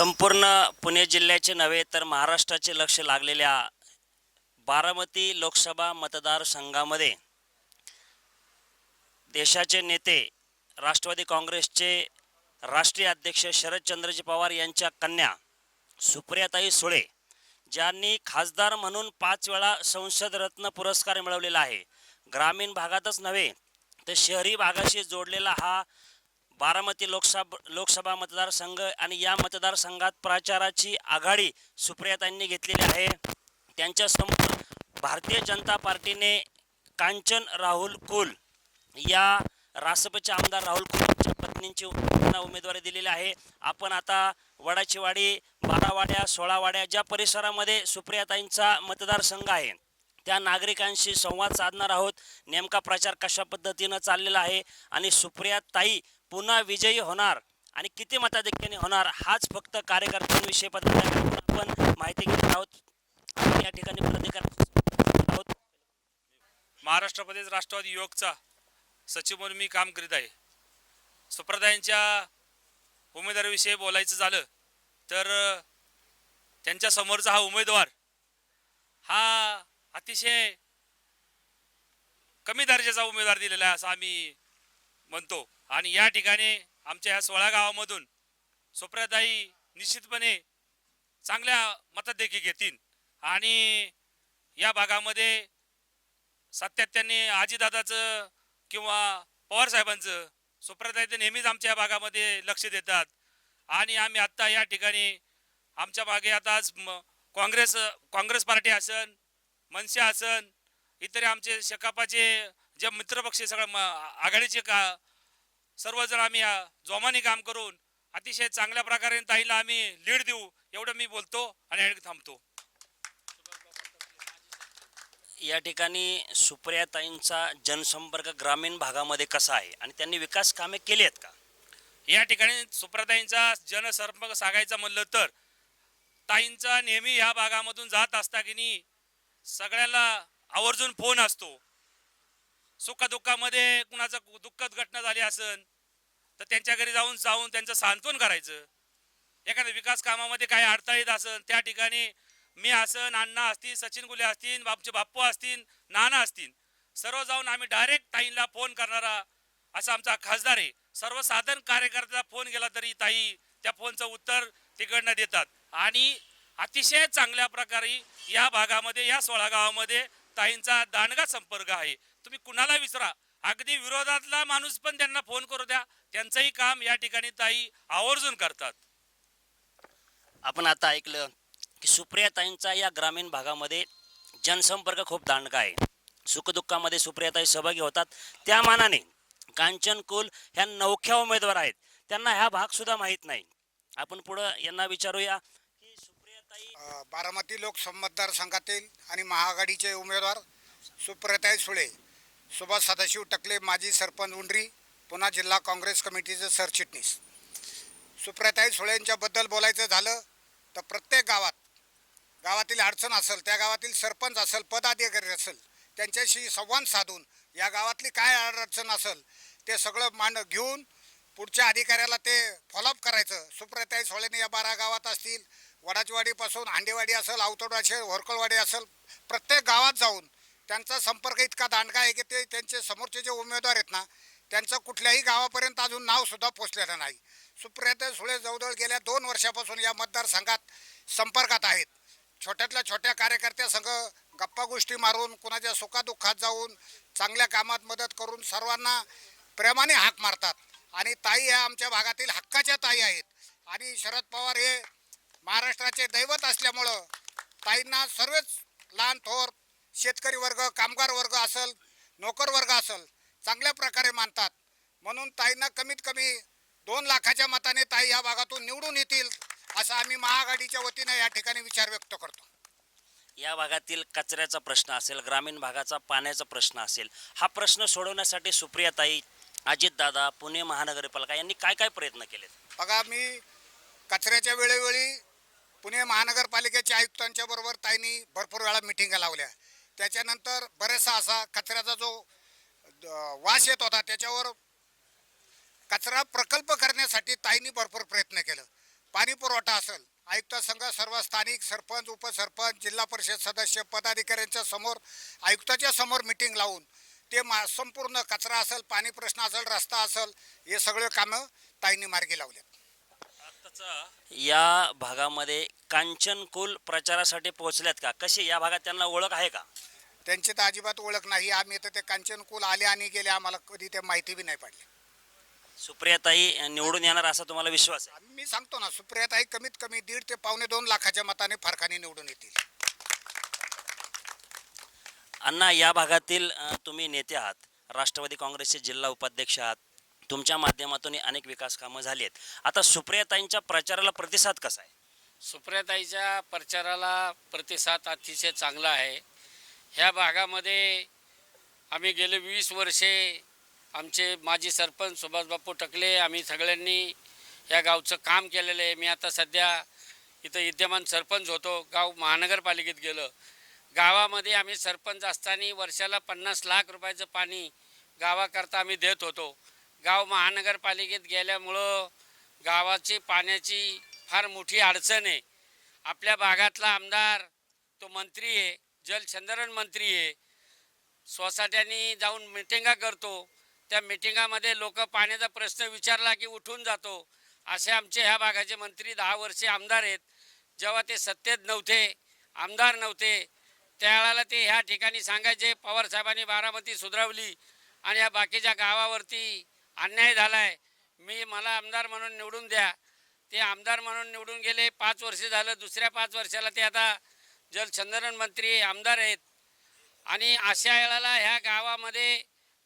संपूर्ण पुणे जिल्ह्याचे नव्हे तर महाराष्ट्राचे लक्ष लागलेल्या बारामती लोकसभा मतदारसंघामध्ये देशाचे नेते राष्ट्रवादी काँग्रेसचे राष्ट्रीय अध्यक्ष शरदचंद्रजी पवार यांच्या कन्या सुप्रियाताई सुळे ज्यांनी खासदार म्हणून पाच वेळा संसद रत्न पुरस्कार मिळवलेला आहे. ग्रामीण भागातच नव्हे तर शहरी भागाशी जोडलेला हा बारामती लोकसभा लोकसभा मतदारसंघ आणि या मतदारसंघात प्रचाराची आघाडी सुप्रियाताईंनी घेतलेली आहे. त्यांच्यासमोर भारतीय जनता पार्टीने कांचन राहुल कुल या रासपचे आमदार राहुल कुल यांच्या पत्नींची त्यांना उमेदवारी दिलेली आहे. आपण आता वडाचीवाडी बारावाड्या सोळावाड्या ज्या परिसरामध्ये सुप्रियाताईंचा मतदारसंघ आहे त्या नागरिकांशी संवाद साधणार आहोत. नेमका प्रचार कशा पद्धतीनं चाललेला आहे आणि सुप्रियाताई पुन्हा विजयी होणार आणि किती मताधिक्याने होणार हाच फक्त कार्यकर्त्यांविषयी पत्रकारांकडून आपण माहिती घेत आहोत. या ठिकाणी प्रतिकार आहोत. महाराष्ट्र प्रदेश राष्ट्रवादी युवकचा सचिव म्हणून मी काम करीत आहे. सुप्रदायांच्या उमेदवाराविषयी बोलायचं झालं तर त्यांच्या समोरचा हा उमेदवार हा अतिशय कमी दर्जाचा उमेदवार दिलेला आहे असं आम्ही म्हणतो. आणि या ठिकाणी आमच्या ह्या सोळा गावामधून सुप्रदाई निश्चितपणे चांगल्या मतदेखी घेतील. आणि या भागामध्ये सातत्याने आजीदादाचं किंवा पवारसाहेबांचं सुप्रताई ते नेहमीच आमच्या भागामध्ये लक्ष देतात. आणि आम्ही आत्ता या ठिकाणी आमच्या मागे आता आज म- काँग्रेस काँग्रेस पार्टी असन मनसे असन इतर आमचे शकापाचे जे मित्रपक्ष सगळं म- आघाडीचे का सर्वजण आम्ही जोमाने काम करून अतिशय चांगल्या प्रकारे ताईला आम्ही लीड देऊ एवढं मी बोलतो आणि थांबतो. या ठिकाणी सुप्रियाताईंचा जनसंपर्क ग्रामीण भागामध्ये कसा आहे आणि त्यांनी विकास कामे केली आहेत का? या ठिकाणी सुप्रताईंचा जनसंपर्क सांगायचा म्हणलं तर ताईंचा नेहमी ह्या भागामधून जात असता की नाही सगळ्याला आवर्जून फोन असतो. सुखदुःखामध्ये कुणाचं दुःखद घटना झाली असन तर त्यांच्या घरी जाऊन जाऊन त्यांचं सांत्वन करायचं. एखाद्या विकास कामामध्ये काही अडथळा येत असं त्या ठिकाणी मी असन अण्णा असतील सचिन गुले असतील आमचे बाप्पू असतील नाना असतील सर्व जाऊन आम्ही डायरेक्ट ताईंना फोन करणारा असा आमचा खासदार आहे. सर्वसाधारण कार्यकर्त्याला फोन गेला तरी ताई त्या फोनचं उत्तर तिकडनं देतात. आणि अतिशय चांगल्या प्रकारे या भागामध्ये या सोळा गावामध्ये ताईंचा दांडगा संपर्क आहे. तुम्ही कुणाला विसरा? अगदी विरोधातला माणूस पण त्यांना फोन करू द्या. त्यांचंही काम या ठिकाणी ताई आवर्जून करतात. आपण आता ऐकलं की सुप्रियाताईंचा या ग्रामीण भागामध्ये जनसंपर्क खूप दांडगा आहे. सुखदुःखामध्ये सुप्रियाताई सहभागी होतात. त्या मानाने कांचन कुल ह्या नवख्या उमेदवार आहेत. त्यांना ह्या भाग सुद्धा माहीत नाही. आपण पुढं यांना विचारूया की सुप्रियाताई बारामती लोकसभा मतदारसंघातील आणि महाआघाडीचे उमेदवार सुप्रताई सुळे. सुभाष सदाशिव टकले माजी सरपंच उंडरी पुन्हा जिल्हा काँग्रेस कमिटीचं सरचिटणीस. सुप्रताई सुळेंच्याबद्दल बोलायचं झालं तर प्रत्येक गावात गावातील अडचण असेल त्या गावातील सरपंच असेल पदाधिकारी असेल त्यांच्याशी संवाद साधून या गावातली काय अडचण असेल ते सगळं मान घेऊन पुढच्या अधिकाऱ्याला ते फॉलोअप करायचं. सुप्रताई सोळेने या बारा गावात असतील वडाचवाडीपासून हांडेवाडी असेल अवतड असेल होरकळवाडी असेल प्रत्येक गावात जाऊन त्यांचा संपर्क इतका दांडगा आहे की ते त्यांचे समोरचे जे उमेदवार आहेत ना त्यांचं कुठल्याही गावापर्यंत अजून नावसुद्धा पोचलेलं नाही. सुप्रियाताई सुळे जवळजवळ गेल्या दोन वर्षापासून या मतदारसंघात संपर्कात आहेत. छोट्यातल्या छोट्या कार्यकर्त्यासंघ गप्पा गोष्टी मारून कुणाच्या सुखादुःखात जाऊन चांगल्या कामात मदत करून सर्वांना प्रेमाने हाक मारतात. आणि ताई ह्या आमच्या भागातील हक्काच्या ताई आहेत. आणि शरद पवार हे महाराष्ट्राचे दैवत असल्यामुळं ताईंना सर्वच लहान थोर शेतकरी वर्ग कामगार वर्ग असेल नोकर वर्ग असेल चांगल्या प्रकारे मानतात. म्हणून ताईंना कमीत कमी दोन लाखाच्या मताने ताई या भागातून निवडून येतील असा आम्ही महाआघाडीच्या वतीने या ठिकाणी विचार व्यक्त करतो. या भागातील कचऱ्याचा प्रश्न असेल ग्रामीण भागाचा पाण्याचा प्रश्न असेल हा प्रश्न सोडवण्यासाठी सुप्रियाताई अजितदादा पुणे महानगरपालिका यांनी काय काय प्रयत्न केलेत? बघा मी कचऱ्याच्या वेळोवेळी पुणे महानगरपालिकेच्या आयुक्तांच्या बरोबर ताईंनी भरपूर वेळा मिटिंगा लावल्या. त्याच्यानंतर बरेचसा असा कचऱ्याचा जो वास येत होता. त्याच्यावर कचरा प्रकल्प करण्यासाठी ताईंनी भरपूर प्रयत्न केलं. पाणी पुरवठा असेल आयुक्त संघ सर्व स्थानिक सरपंच उपसरपंच जिल्हा परिषद सदस्य पदाधिकाऱ्यांच्या समोर आयुक्ताच्या समोर मिटिंग लावून ते मा संपूर्ण कचरा असेल पाणी प्रश्न असेल रस्ता असेल हे सगळे कामं ताईंनी मार्गी लावले या भागामध्ये कांचनकुल प्रचारासाठी पोहोचल्यात का? कशी या भागात त्यांना ओळख आहे का? त्यांची तर अजिबात ओळख नाही. आम्ही तर ते कांचनकुल आले आणि गेले. आम्हाला कधी ते माहिती बी नाही पडली. सुप्रियाताई निवडून येणार असा तुम्हाला विश्वास आहे? मी सांगतो ना सुप्रियाताई कमीत कमी दीड ते पावणे दोन लाखाच्या मताने फरकाने निवडून येतील. अण्णा या भागातील अ, तुम्ही नेते आहात. राष्ट्रवादी काँग्रेसचे जिल्हा उपाध्यक्ष आहात. तुमच्या माध्यमातून अनेक विकास कामं झाली आहेत. आता सुप्रियाताईंच्या प्रचाराला प्रतिसाद कसा आहे? सुप्रियाताईच्या प्रचाराला प्रतिसाद अतिशय चांगला आहे. ह्या भागामध्ये आम्ही गेले वीस वर्षे. आमचे माजी सरपंच सुभाषबापू टकले आम्ही सगळ्यांनी या गावचं काम केलेलं आहे. मी आता सध्या इथं विद्यमान सरपंच होतो. गाव महानगरपालिकेत गेलं. गावामध्ये आम्ही सरपंच असताना वर्षाला पन्नास लाख रुपयाचं पाणी गावाकरता आम्ही देत होतो. गाव महानगरपालिकेत गेल्यामुळं गावाची पाण्याची फार मोठी अडचण आहे. आपल्या भागातला आमदार तो मंत्री आहे. जलसंधारण मंत्री आहे. सोसायट्यांनी जाऊन मिटिंगा करतो. त्या मिटिंगामध्ये लोक पाण्याचा प्रश्न विचारला की उठून जातो. असे आमचे ह्या भागाचे मंत्री दहा वर्षे आमदार आहेत. जेव्हा ते सत्तेत नव्हते आमदार नव्हते त्यावेळेला ते ह्या ठिकाणी सांगायचे पवार साहेबांनी बारामती सुधारवली आणि ह्या बाकीच्या गावावरती अन्याय झालाय. मी मला आमदार म्हणून निवडून द्या. ते आमदार म्हणून निवडून गेले पाच वर्ष झालं दुसऱ्या पाच वर्षाला ते आता जलसंधारण मंत्री आमदार आहेत. आणि अशा वेळेला ह्या गावामध्ये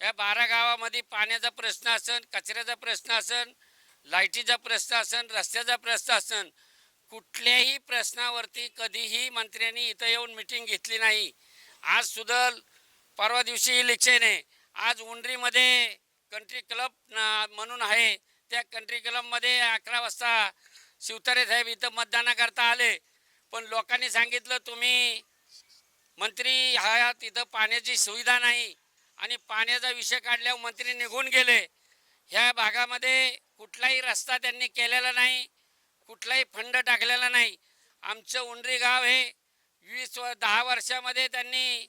ह्या बारा गावामध्ये पाण्याचा प्रश्न असन कचऱ्याचा प्रश्न असन लाईटीचा प्रश्न असन रस्त्याचा प्रश्न असन कुठल्याही प्रश्नावरती कधीही मंत्र्यांनी इथं येऊन मिटिंग घेतली नाही. आज सुद्धा परवा दिवशी इलेक्शन आहे. आज उंडरीमध्ये कंट्री क्लब म्हणून आहे. त्या कंट्री क्लबमध्ये अकरा वाजता शिवतारे साहेब इथं मतदानाकरता आले. पण लोकांनी सांगितलं तुम्ही मंत्री हा तिथं पाण्याची सुविधा नाही. आणि पाण्याचा विषय काढल्यावर मंत्री निघून गेले. ह्या भागामध्ये कुठलाही रस्ता त्यांनी केलेला नाही कुठलाही फंड टाकलेला नाही. आमचं उंडरी गाव हे वीस व दहा वर्षामध्ये त्यांनी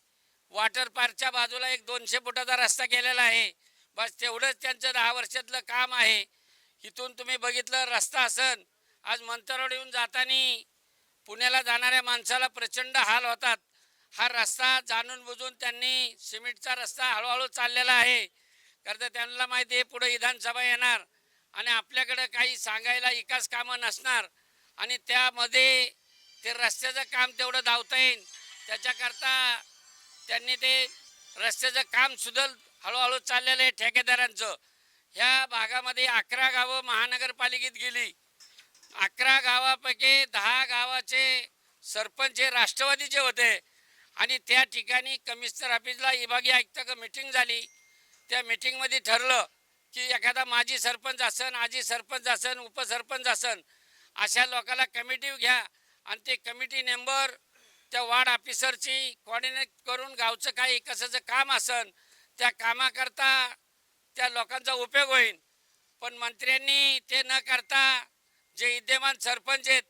वॉटर पार्कच्या बाजूला एक दोनशे फुटाचा रस्ता केलेला आहे. बस तेवढंच त्यांचं दहा वर्षातलं काम आहे. इथून तुम्ही बघितलं रस्ता असन. आज मंतरवाड येऊन जाताना पुण्याला जाणाऱ्या माणसाला प्रचंड हाल होतात. हा रस्ता जाणून बुजून त्यांनी सिमेंटचा रस्ता हळूहळू चाललेला आहे. कारण तर त्यांना माहिती आहे पुढे विधानसभा येणार आणि आपल्याकडं काही सांगायला विकास कामं नसणार. आणि त्यामध्ये ते रस्त्याचं काम तेवढं धावता येईल त्याच्याकरता त्यांनी ते रस्त्याचं काम सुद्धा हळूहळू चाललेलं आहे ठेकेदारांचं. ह्या भागामध्ये अकरा गावं महानगरपालिकेत गेली. अकरा गावापैकी दहा गावाचे सरपंच हे राष्ट्रवादीचे होते. आणि त्या ठिकाणी कमिशनर ऑफिसला विभागीय आयुक्त मिटिंग झाली. त्या मिटिंगमध्ये ठरलं की एखादा माजी सरपंच असन आजी सरपंच असन उपसरपंच असन अशा लोकाला कमिटी घ्या. आणि ते कमिटी मेंबर त्या वार्ड ऑफिसरची कॉर्डिनेट करून गावचं काही कसाचं काम असन त्या कामाकरता त्या लोकांचा उपयोग होईल पण मंत्र्यांनी ते न करता जे विद्यमान सरपंच आहेत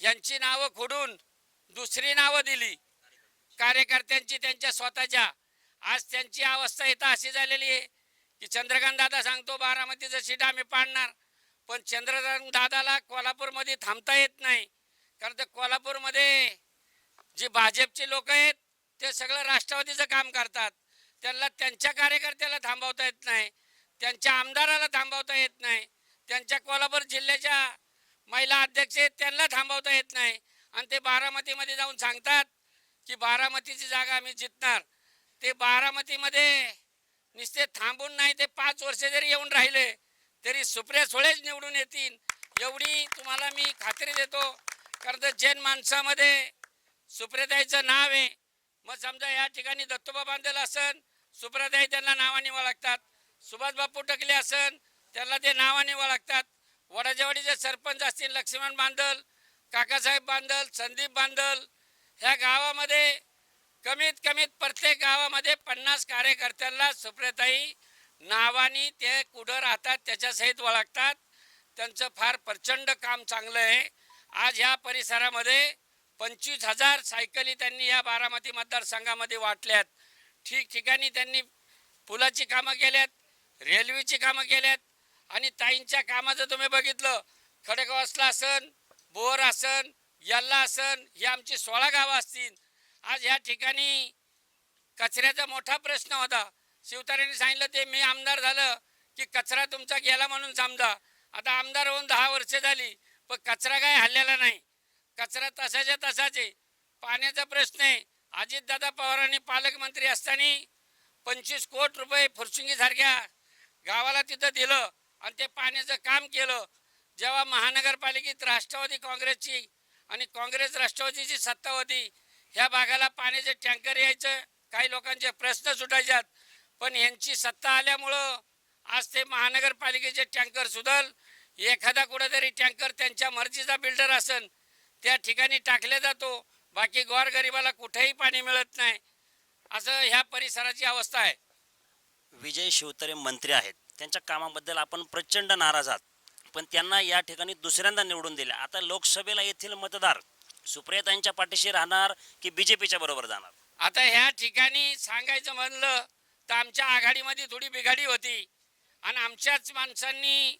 यांची नावं खोडून दुसरी नावं दिली. कार्यकर्त्यांची त्यांच्या स्वतःच्या. आज त्यांची अवस्था इथं अशी झालेली आहे की चंद्रकांत दादा सांगतो बारामतीचं सीट आम्ही पाडणार पण चंद्रकांत दादाला कोल्हापूरमध्ये थांबता येत नाही. कारण ते कोल्हापूरमध्ये जे भाजपचे लोक आहेत ते सगळं राष्ट्रवादीचं काम करतात. त्यांना त्यांच्या कार्यकर्त्याला थांबवता येत नाही त्यांच्या आमदाराला थांबवता येत नाही. त्यांच्या कोल्हापूर जिल्ह्याच्या महिला अध्यक्ष आहेत त्यांना थांबवता येत नाही. आणि ते बारामतीमध्ये जाऊन सांगतात की बारामतीची जागा आम्ही जितणार ते बारामतीमध्ये नुसते थांबून नाही ते पाच वर्ष जरी येऊन राहिले तरी सुप्रिया सुळेच निवडून येतील. एवढी तुम्हाला मी खात्री देतो. कारण तर जैन माणसामध्ये सुप्रियाताईचं नाव आहे. मग समजा या ठिकाणी दत्तोबा बांधल असन सुप्रियाताई त्यांना नावाने ओळखतात सुभाष बापू टकले असन त्यांना ते नावाने लागतात. वडाजेवाडीचे सरपंच असतील लक्ष्मण बांधल काकासाहेब बांधल संदीप बांधल ह्या गावामध्ये कमीत कमीत प्रत्येक गावामध्ये पन्नास कार्यकर्त्यांना सुप्रताई नावाने ते कुठं राहतात त्याच्यासहित ओळखतात. त्यांचं फार प्रचंड काम चांगलं आहे. आज ह्या परिसरामध्ये पंचवीस हजार सायकली त्यांनी या बारामती मतदारसंघामध्ये वाटल्यात. ठिकठिकाणी त्यांनी पुलाची कामं केल्यात रेल्वेची कामं केल्यात. आणि ताईंच्या कामाचं तुम्ही बघितलं. खडकवासला असन बोर असन यल्ला असन ही आमची सोळा गावं असतील. आज या ठिकाणी कचऱ्याचा मोठा प्रश्न होता. शिवतारेने सांगितलं ते मी आमदार झालं की कचरा तुमचा गेला म्हणून समजा आता आमदार होऊन दहा वर्ष झाली पण कचरा काय हल्लेला नाही. कचरा तसाच्या तसाच आहे. पाण्याचा प्रश्न आहे. अजितदादा पवारांनी पालकमंत्री असताना पंचवीस कोटी रुपये फुरसुंगीसारख्या गावाला तिथं दिलं. आणि ते पाण्याचं काम केलं. जेव्हा महानगरपालिकेत राष्ट्रवादी काँग्रेसची आणि काँग्रेस राष्ट्रवादीची सत्ता होती ह्या भागाला पाण्याचे टँकर यायचं काही लोकांचे प्रश्न सुटायच्यात. पण यांची सत्ता आल्यामुळं आज ते महानगरपालिकेचे टँकर सुधल. एखादा कुठेतरी टँकर त्यांच्या मर्जीचा बिल्डर असन त्या ठिकाणी टाकले जातो. बाकी गोरगरिबाला कुठेही पाणी मिळत नाही. असं ह्या परिसराची अवस्था आहे. विजय शिवतरे मंत्री आहेत. त्यांच्या कामाबद्दल आपण प्रचंड नाराज आहात. पण त्यांना या ठिकाणी दुसऱ्यांदा निवडून दिले आता लोकसभेला येथील मतदार सुप्रियातांच्या पाठीशी राहणार की बीजेपीच्या बरोबर जाणार? आता ह्या ठिकाणी सांगायचं म्हणलं तर आमच्या आघाडीमध्ये थोडी बिघाडी होती. आणि आमच्याच माणसांनी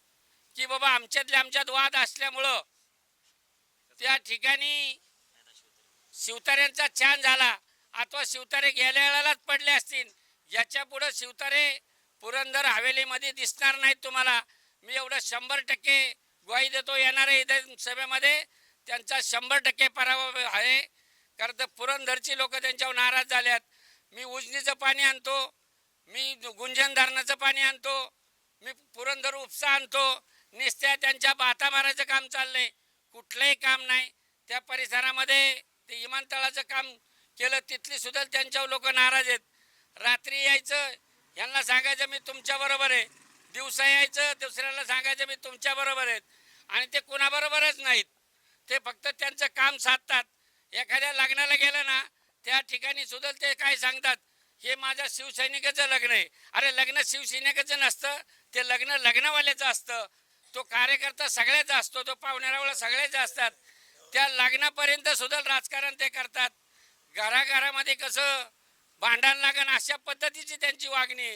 की बाबा आमच्यातल्या आमच्यात वाद असल्यामुळं त्या ठिकाणी शिवतार्यांचा छान झाला. अथवा शिवतारे गेल्या वेळेलाच पडले असतील. याच्या पुढं शिवतारे पुरंदर हवेलीमध्ये दिसणार नाहीत तुम्हाला. मी एवढं शंभर टक्के ग्वाही देतो. येणाऱ्या इथे सभेमध्ये त्यांचा शंभर टक्के पराभव आहे. कारण तर पुरंदरची लोक त्यांच्यावर नाराज झाल्यात मी उजनीचं पाणी आणतो. मी गुंजन धरणाचं पाणी आणतो. मी पुरंदर उपसा आणतो. निस्त्या त्यांच्या बाता मारायचं काम चाललंय. कुठलंही काम नाही. त्या परिसरामध्ये ते विमानतळाचं काम केलं तिथली सुद्धा त्यांच्यावर लोक नाराज आहेत. रात्री यायचं यांना सांगायचं मी तुमच्या बरोबर आहे. दिवसा यायचं दुसऱ्याला सांगायचं मी तुमच्या बरोबर आहेत. आणि ते कुणाबरोबरच नाहीत. ते फक्त त्यांचं काम साधतात. एखाद्या लग्नाला गेलं ना त्या ठिकाणी सुद्धा ते काय सांगतात हे माझ्या शिवसैनिकाचं लग्न आहे. अरे लग्न शिवसैनिकाचं नसतं ते लग्न लग्नवाल्याचं असतं. तो कार्यकर्ता सगळ्याचा असतो तो पाहुण्यारावळा सगळ्याचा असतात. त्या लग्नापर्यंत सुद्धा राजकारण ते करतात. घराघरामध्ये कसं भांडण लागण अशा पद्धतीची त्यांची वागणी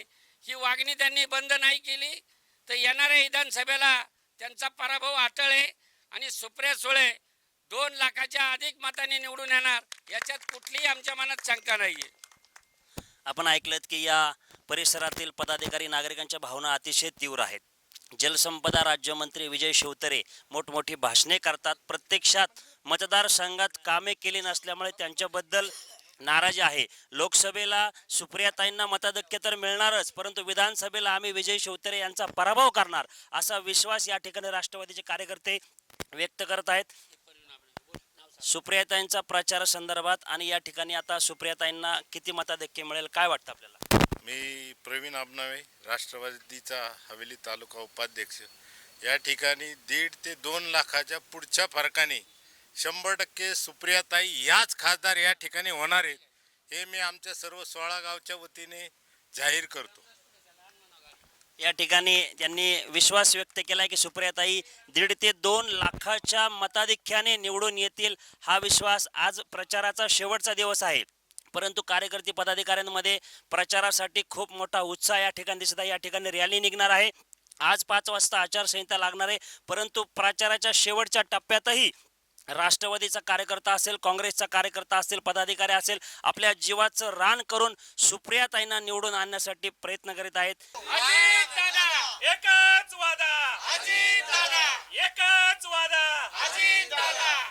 ही वागणी त्यांनी बंद नाही केली तर येणाऱ्या विधानसभेला त्यांचा पराभव आटळे आहे आणि सुप्रिया सुळे दोन लाखाच्या अधिक मताने निवडून येणार याच्यात कुठलीही आमच्या मनात शंका नाहीये. आपण ऐकलं की या परिसरातील पदाधिकारी नागरिकांच्या भावना अतिशय तीव्र आहेत. जलसंपदा राज्यमंत्री विजय शिवतरे मोठमोठी भाषणे करतात. प्रत्यक्षात मतदारसंघात कामे केली नसल्यामुळे त्यांच्याबद्दल नाराजी आहे. लोकसभेला सुप्रियाताईंना मताधिक्य तर मिळणारच परंतु विधानसभेला आम्ही विजय शिवतरे यांचा पराभव करणार असा विश्वास या ठिकाणी राष्ट्रवादीचे कार्यकर्ते व्यक्त करत आहेत. सुप्रियाताईंचा प्रचार संदर्भात आणि या ठिकाणी आता सुप्रियाताईंना किती मताधिक्य मिळेल काय वाटतं आपल्याला? मी प्रवीण आबनावे राष्ट्रवादीचा हवेली तालुका उपाध्यक्ष. या ठिकाणी दीड ते दोन लाखाच्या पुढच्या फरकाने शंभर टक्के सुप्रियाताई याच खासदार या ठिकाणी होणार आहेत हे मी आमच्या सर्व सोळा गावच्या वतीने जाहीर करतो. या ठिकाणी त्यांनी विश्वास व्यक्त केला की सुप्रियाताई दीड ते दोन लाखाच्या मताधिक्याने निवडून येतील हा विश्वास आज प्रचाराचा शेवटचा दिवस आहे. परंतु कार्यकर्ते पदाधिकाऱ्यांमध्ये प्रचारासाठी खूप मोठा उत्साह या ठिकाणी दिसत आहे. या ठिकाणी रॅली निघणार आहे. आज पाच वाजता आचारसंहिता लागणार आहे. परंतु प्रचाराच्या शेवटच्या टप्प्यातही राष्ट्रवादीचा कार्यकर्ता असेल काँग्रेसचा कार्यकर्ता असेल पदाधिकारी असेल आपल्या जीवाचं रान करून सुप्रिया ताईंना निवडून आणण्यासाठी प्रयत्न करीत आहेत. एकच वादा! एकच वादा!